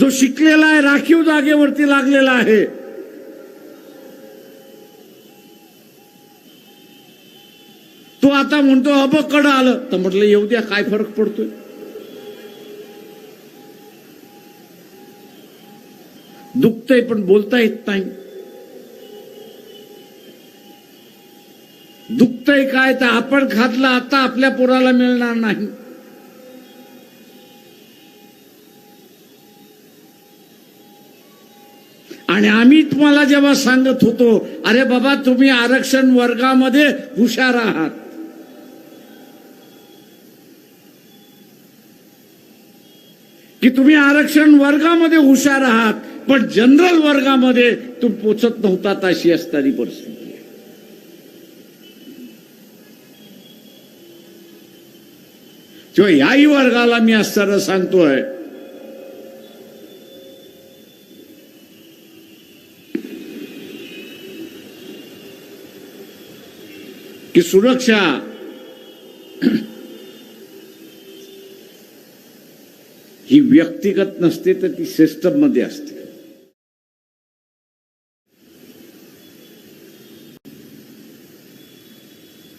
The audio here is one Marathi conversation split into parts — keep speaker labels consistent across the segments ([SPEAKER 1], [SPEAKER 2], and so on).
[SPEAKER 1] जो शिकलेला आहे राखीव जागेवरती लागलेला आहे. तो आता म्हणतो अबकड आलं. तर म्हटलं येऊ द्या काय फरक पडतोय? दुखतंय पण बोलता येत नाही. दुखतंय काय? तर आपण खातलं आता आपल्या पोराला मिळणार नाही. आणि आम्ही तुम्हाला जेव्हा सांगत होतो अरे बाबा तुम्ही आरक्षण वर्गामध्ये हुशार आहात. की तुम्ही आरक्षण वर्गामध्ये हुशार आहात पण जनरल वर्गामध्ये तुम्ही पोचत नव्हतात अशी असणारी परिस्थिती. किंवा याही वर्गाला मी असताना सांगतोय की सुरक्षा ही व्यक्तिगत नसते तर ती सिस्टममध्ये असते.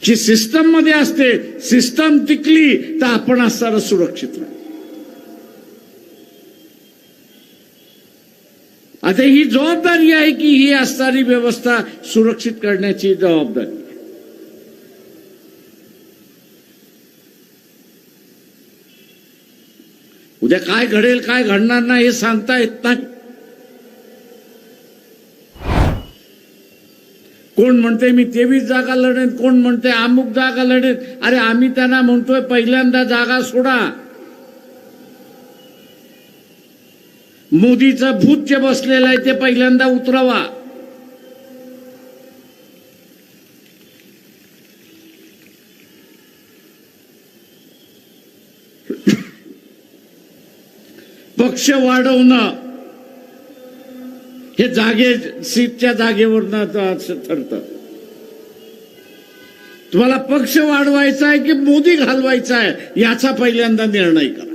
[SPEAKER 1] जी सिस्टममध्ये असते सिस्टम टिकली तर आपण असताना सुरक्षित राहतो आता ही जबाबदारी आहे की ही असणारी व्यवस्था सुरक्षित करण्याची जबाबदारी. उद्या काय घडेल काय घडणार नाही हे सांगता येत नाही. कोण म्हणते मी तेवीस जागा लढेन कोण म्हणते अमुक जागा लढेन? अरे आम्ही त्यांना म्हणतोय पहिल्यांदा जागा सोडा. मोदीचं भूत जे बसलेलं आहे ते पहिल्यांदा उतरवा. पक्ष वाढवणं. हे जागे सीटच्या जागेवरनं ठरतं. तुम्हाला पक्ष वाढवायचा आहे की मोदी घालवायचा आहे याचा पहिल्यांदा निर्णय करा.